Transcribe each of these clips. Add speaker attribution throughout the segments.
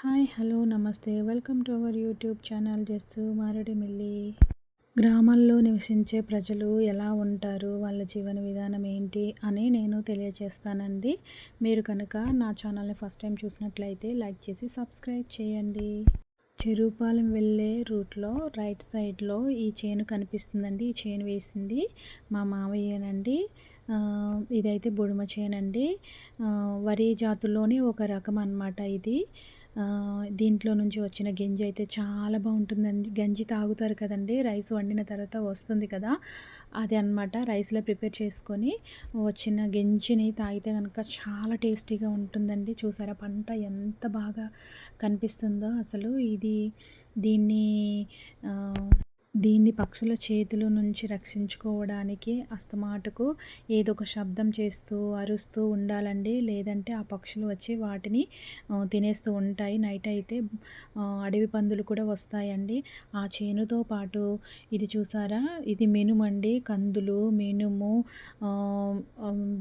Speaker 1: Hi hello నమస్తే. Welcome to our YouTube channel Jassu Maredumilli గ్రామాల్లో నివసించే ప్రజలు ఎలా ఉంటారు? వాళ్ళ జీవన విధానం ఏంటి? అని నేను తెలియజేస్తానండి మీరు కనుక నా ఛానల్ని ఫస్ట్ టైం చూసినట్లయితే లైక్ చేసి సబ్స్క్రైబ్ చేయండి. చెరువుపాలెం వెళ్ళే రూట్లో రైట్ సైడ్లో ఈ చేను కనిపిస్తుందండి. ఈ చేను వేసింది మా మావయ్యనండి ఇదైతే బుడుమ చేనండి. వరి జాతుల్లోనే ఒక రకం అన్నమాట ఇది. దీంట్లో నుంచి వచ్చిన గంజి అయితే చాలా బాగుంటుందండి. గంజి తాగుతారు కదండి రైస్ వండిన తర్వాత వస్తుంది కదా అది అన్నమాట. రైస్లో ప్రిపేర్ చేసుకొని వచ్చిన గంజిని తాగితే కనుక చాలా టేస్టీగా ఉంటుందండి. చూసారా పంట ఎంత బాగా కనిపిస్తుందో అసలు. ఇది దీన్ని దీన్ని పక్షుల చేతుల నుంచి రక్షించుకోవడానికి అస్తమాటుకు ఏదో ఒక శబ్దం చేస్తూ అరుస్తూ ఉండాలండి. లేదంటే ఆ పక్షులు వచ్చి వాటిని తినేస్తూ ఉంటాయి. నైట్ అయితే అడవి పందులు కూడా వస్తాయండి. ఆ చేనుతో పాటు ఇది చూసారా? ఇది మినుము అండి కందులు మినుము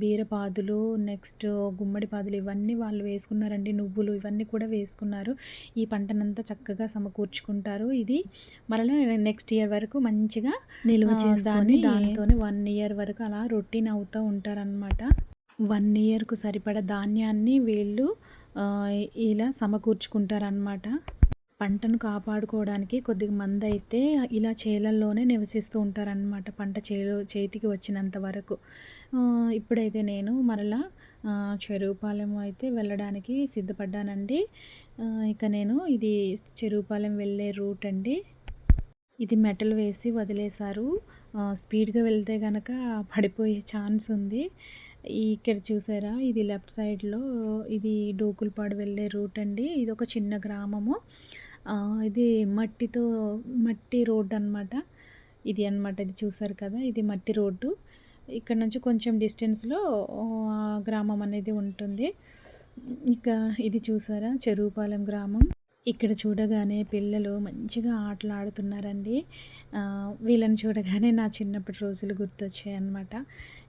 Speaker 1: బీరపాదులు నెక్స్ట్ గుమ్మడి పాదులు ఇవన్నీ వాళ్ళు వేసుకున్నారండి. నువ్వులు ఇవన్నీ కూడా వేసుకున్నారు. ఈ పంటనంతా చక్కగా సమకూర్చుకుంటారు. ఇది మరలా నెక్స్ట్ ఇయర్ వరకు మంచిగా నిల్వ
Speaker 2: దాన్ని-
Speaker 1: దాంతోనే వన్ ఇయర్ వరకు అలా రొటీన్ అవుతూ ఉంటారనమాట వన్ ఇయర్కు సరిపడ ధాన్యాన్ని వీళ్ళు ఇలా సమకూర్చుకుంటారనమాట పంటను కాపాడుకోవడానికి కొద్దిగా మంది అయితే ఇలా చేలల్లోనే నివసిస్తూ ఉంటారనమాట పంట చేలు చేతికి వచ్చినంత వరకు. ఇప్పుడైతే నేను మరలా చెరువుపాలెం అయితే వెళ్ళడానికి సిద్ధపడ్డానండి. ఇక నేను ఇది చెరువుపాలెం వెళ్ళే రూట్ అండి. ఇది మెటల్ వేసి వదిలేశారు. స్పీడ్గా వెళ్తే కనుక పడిపోయే ఛాన్స్ ఉంది. ఇక్కడ చూసారా? ఇది లెఫ్ట్ సైడ్లో ఇది డోకులపాడు వెళ్ళే రూట్ అండి. ఇది ఒక చిన్న గ్రామము. ఇది మట్టితో మట్టి రోడ్డు అన్నమాట. ఇది అన్నమాట ఇది చూసారు కదా? ఇది మట్టి రోడ్డు. ఇక్కడ నుంచి కొంచెం డిస్టెన్స్లో గ్రామం అనేది ఉంటుంది. ఇక ఇది చూసారా? చెరువుపాలెం గ్రామం. ఇక్కడ చూడగానే పిల్లలు మంచిగా ఆటలు ఆడుతున్నారండి వీళ్ళని చూడగానే నా చిన్నప్పటి రోజులు గుర్తొచ్చాయి అన్నమాట.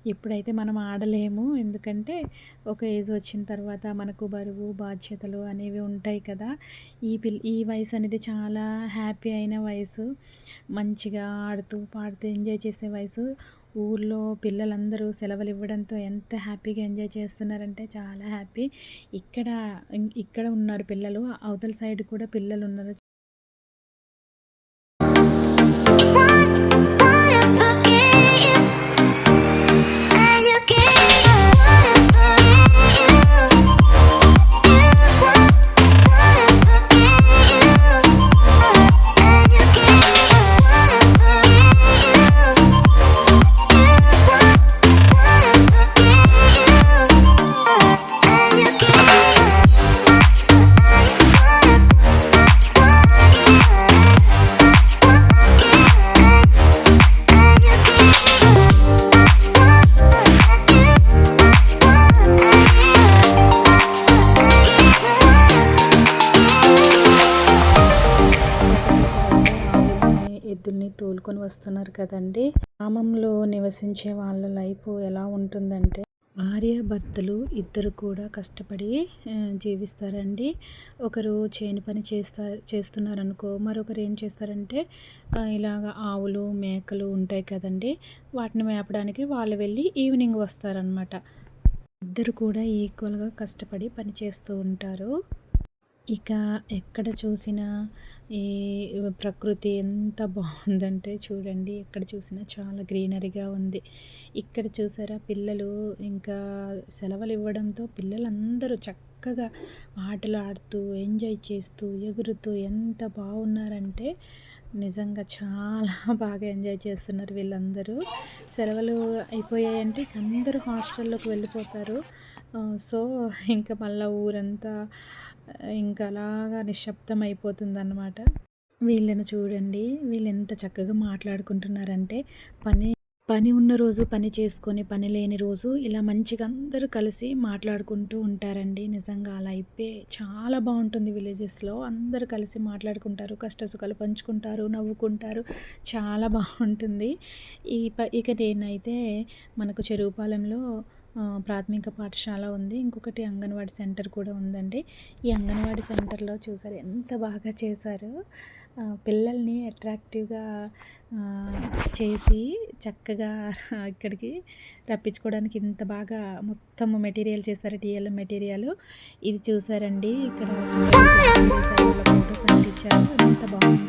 Speaker 1: ఇప్పుడైతే మనం ఆడలేము ఎందుకంటే ఒక ఏజ్ వచ్చిన తర్వాత మనకు బరువు బాధ్యతలు అనేవి ఉంటాయి కదా. ఈ పిల్ ఈ వయసు అనేది చాలా హ్యాపీ అయిన వయసు. మంచిగా ఆడుతూ పాడుతూ ఎంజాయ్ చేసే వయసు. ఊర్లో పిల్లలందరూ సెలవులు ఇవ్వడంతో ఎంత హ్యాపీగా ఎంజాయ్ చేస్తున్నారంటే చాలా హ్యాపీ. ఇక్కడ ఇక్కడ ఉన్నారు పిల్లలు. అవతల సైడ్ కూడా పిల్లలు ఉన్నారు తోలుకొని వస్తున్నారు కదండి. గ్రామంలో నివసించే వాళ్ళ లైఫ్ ఎలా ఉంటుందంటే భార్య భర్తలు ఇద్దరు కూడా కష్టపడి జీవిస్తారండి. ఒకరు చేను పని చేస్తా చేస్తున్నారనుకో మరొకరు ఏం చేస్తారంటే ఇలాగ ఆవులు మేకలు ఉంటాయి కదండి. వాటిని మేపడానికి వాళ్ళు వెళ్ళి ఈవినింగ్ వస్తారనమాట ఇద్దరు కూడా ఈక్వల్గా కష్టపడి పని చేస్తూ ఉంటారు. ఇక ఎక్కడ చూసినా ఈ ప్రకృతి ఎంత బాగుందంటే చూడండి ఎక్కడ చూసినా చాలా గ్రీనరీగా ఉంది. ఇక్కడ చూసారా పిల్లలు ఇంకా సెలవులు ఇవ్వడంతో పిల్లలందరూ చక్కగా ఆటలు ఆడుతూ ఎంజాయ్ చేస్తూ ఎగురుతూ ఎంత బాగున్నారంటే నిజంగా చాలా బాగా ఎంజాయ్ చేస్తున్నారు వీళ్ళందరూ. సెలవులు అయిపోయాయంటే అందరూ హాస్టల్లోకి వెళ్ళిపోతారు. సో ఇంకా మళ్ళీ ఊరంతా ఇంకా అలాగా నిశ్శబ్దం అయిపోతుంది అన్నమాట వీళ్ళని చూడండి వీళ్ళు ఎంత చక్కగా మాట్లాడుకుంటున్నారంటే పని పని ఉన్న రోజు పని చేసుకొని పని లేని రోజు ఇలా మంచిగా అందరూ కలిసి మాట్లాడుకుంటూ ఉంటారండి. నిజంగా అలా అయితే చాలా బాగుంటుంది విలేజెస్లో. అందరూ కలిసి మాట్లాడుకుంటారు కష్టసుఖాలు పంచుకుంటారు నవ్వుకుంటారు. చాలా బాగుంటుంది. ఈ ప ఇక నేనైతే మనకు చెరువుపాలెంలో ప్రాథమిక పాఠశాల ఉంది. ఇంకొకటి అంగన్వాడీ సెంటర్ కూడా ఉందండి. ఈ అంగన్వాడీ సెంటర్లో చూసారు ఎంత బాగా చేశారు. పిల్లల్ని అట్రాక్టివ్గా చేసి చక్కగా ఇక్కడికి రప్పించుకోవడానికి ఇంత బాగా మొత్తం మెటీరియల్ చేశారు. TLM material. ఇది చూసారండి. ఇక్కడ ఫొటోస్ అంటించారు ఎంత బాగుంది.